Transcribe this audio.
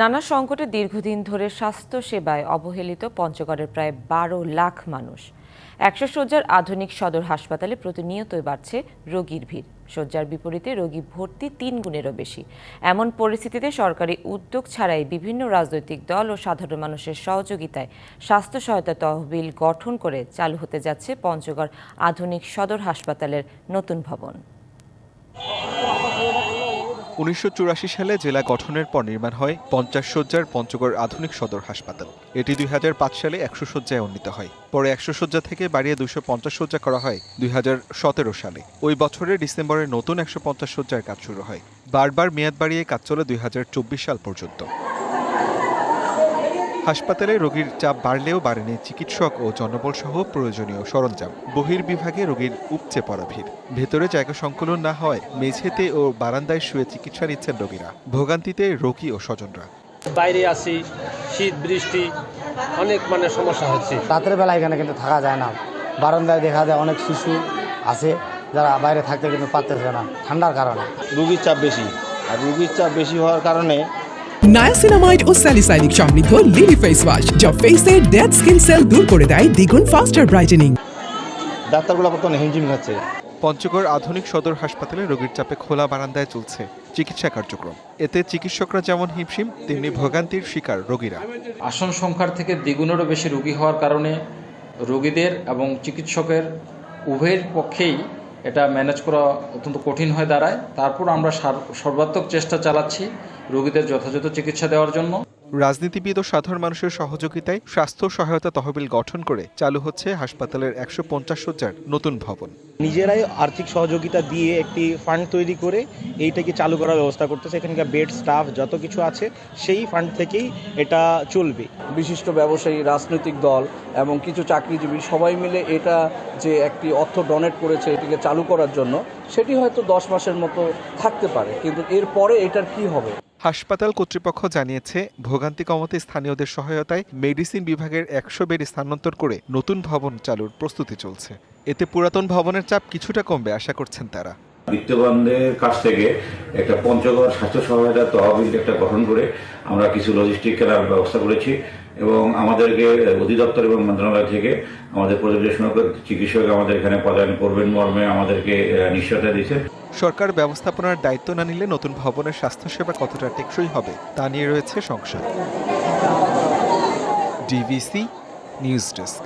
নানা সংকটে দীর্ঘদিন ধরে স্বাস্থ্য সেবায় অবহেলিত পঞ্চগড়ের প্রায় বারো লাখ মানুষ। একশো শয্যার আধুনিক সদর হাসপাতালে প্রতিনিয়তই বাড়ছে রোগীর ভিড়। শয্যার বিপরীতে রোগী ভর্তি তিন গুণেরও বেশি। এমন পরিস্থিতিতে সরকারি উদ্যোগ ছাড়াই বিভিন্ন রাজনৈতিক দল ও সাধারণ মানুষের সহযোগিতায় স্বাস্থ্য সহায়তা তহবিল গঠন করে চালু হতে যাচ্ছে পঞ্চগড় আধুনিক সদর হাসপাতালের নতুন ভবন। উনিশশো চুরাশি সালে জেলা গঠনের পর নির্মাণ হয় পঞ্চাশ শয্যার পঞ্চগড় আধুনিক সদর হাসপাতাল। এটি দুই হাজার পাঁচ সালে একশো শয্যায় উন্নীত হয়। পরে একশো শয্যা থেকে বাড়িয়ে দুশো পঞ্চাশ শয্যা করা হয় দুই হাজার সতেরো সালে। ওই বছরের ডিসেম্বরে নতুন একশো পঞ্চাশ শয্যার কাজ শুরু হয়। বারবার মেয়াদ বাড়িয়ে কাজ চলে দুই হাজার চব্বিশ সাল পর্যন্ত। হাসপাতালে রোগীর চাপ বাড়লেও বাড়েনি চিকিৎসক ও জনবল সহ প্রয়োজনীয় সরঞ্জাম। বহির্বিভাগে রোগীর উপচে পড়া ভিড়। ভেতরে জায়গা সংকুলন না হয় মেঝেতে ও বারান্দায় শুয়ে চিকিৎসা নিচ্ছেন রোগীরা। ভোগান্তিতে রোগী ও স্বজনরা। বাইরে আসি শীত বৃষ্টি অনেক মানে সমস্যা হচ্ছে। রাতের বেলা এখানে কিন্তু থাকা যায় না। বারান্দায় দেখা যায় অনেক শিশু আছে যারা বাইরে থাকতে কিন্তু পারতেছে না ঠান্ডার কারণে। রুগীর চাপ বেশি। আর রুগীর চাপ বেশি হওয়ার কারণে নায়াসিনামাইড ও স্যালিসাইনিক সমৃদ্ধ লিলি ফেস ওয়াশ যা ফেসের ডেড স্কিন সেল দূর করে দেয় দ্বিগুণ ফাস্টার ব্রাইটেনিং ডাক্তারগুলো বর্তমানে হিমঝিম খাচ্ছে পঞ্চগড় আধুনিক সদর হাসপাতালে রোগীর চাপে খোলা বারান্দায় চলছে চিকিৎসা কার্যক্রম। এতে চিকিৎসকরা যেমন হিমশিম তেমনি ভোগান্তির শিকার রোগীরা। আসন সংখ্যার থেকে দ্বিগুণেরও বেশি রোগী হওয়ার কারণে রোগীদের এবং চিকিৎসকের উভয়ের পক্ষেই এটা ম্যানেজ করা অত্যন্ত কঠিন হয়ে দাঁড়ায়। তারপর আমরা সার- সর্বাত্মক চেষ্টা চালাচ্ছি রোগীদের যথাযথ চিকিৎসা দেওয়ার জন্য। রাজনীতিবিদ ও সাধারণ মানুষের সহযোগিতায় স্বাস্থ্য সহায়তা তহবিল গঠন করে চালু হচ্ছে হাসপাতালের একশো পঞ্চাশ শয্যার নতুন ভবন। নিজেরাই আর্থিক সহযোগিতা দিয়ে একটি ফান্ড তৈরি করে এইটাকে চালু করার ব্যবস্থা করতেছে। এখানকার বেড স্টাফ যত কিছু আছে সেই ফান্ড থেকেই এটা চলবে। বিশিষ্ট ব্যবসায়ী রাজনৈতিক দল এবং কিছু চাকরিজীবী সবাই মিলে এটা যে একটি অর্থ ডোনেট করেছে এটিকে চালু করার জন্য সেটি হয়তো দশ মাসের মতো থাকতে পারে। কিন্তু এরপরে এটার কি হবে? হাসপাতাল কর্তৃপক্ষ জানিয়েছে, ভোগান্তি কমাতে স্থানীয়দের সহায়তায় মেডিসিন বিভাগের একশো বেড স্থানান্তর করে নতুন ভবন চালুর প্রস্তুতি চলছে। এতে পুরাতন ভবনের চাপ কিছুটা কমবে আশা করছেন তারা। বিত্তবানদের কাছ থেকে একটা পঞ্চগড় স্বাস্থ্য সহায়তা তহবিল একটা গঠন করে আমরা কিছু লজিস্টিক কেনার ব্যবস্থা করেছি এবং আমাদেরকে অধিদপ্তর এবং মন্ত্রণালয় থেকে আমাদের পরিবেশন চিকিৎসক আমাদের এখানে পদায়ন করবেন মর্মে আমাদেরকে নিশ্চয়তা দিয়েছে সরকার ব্যবস্থাপনার দায়িত্ব না নিলে নতুন ভবনের স্বাস্থ্যসেবা কতটা টেকসই হবে, তা নিয়ে রয়েছে সংশয়। DVC news desk.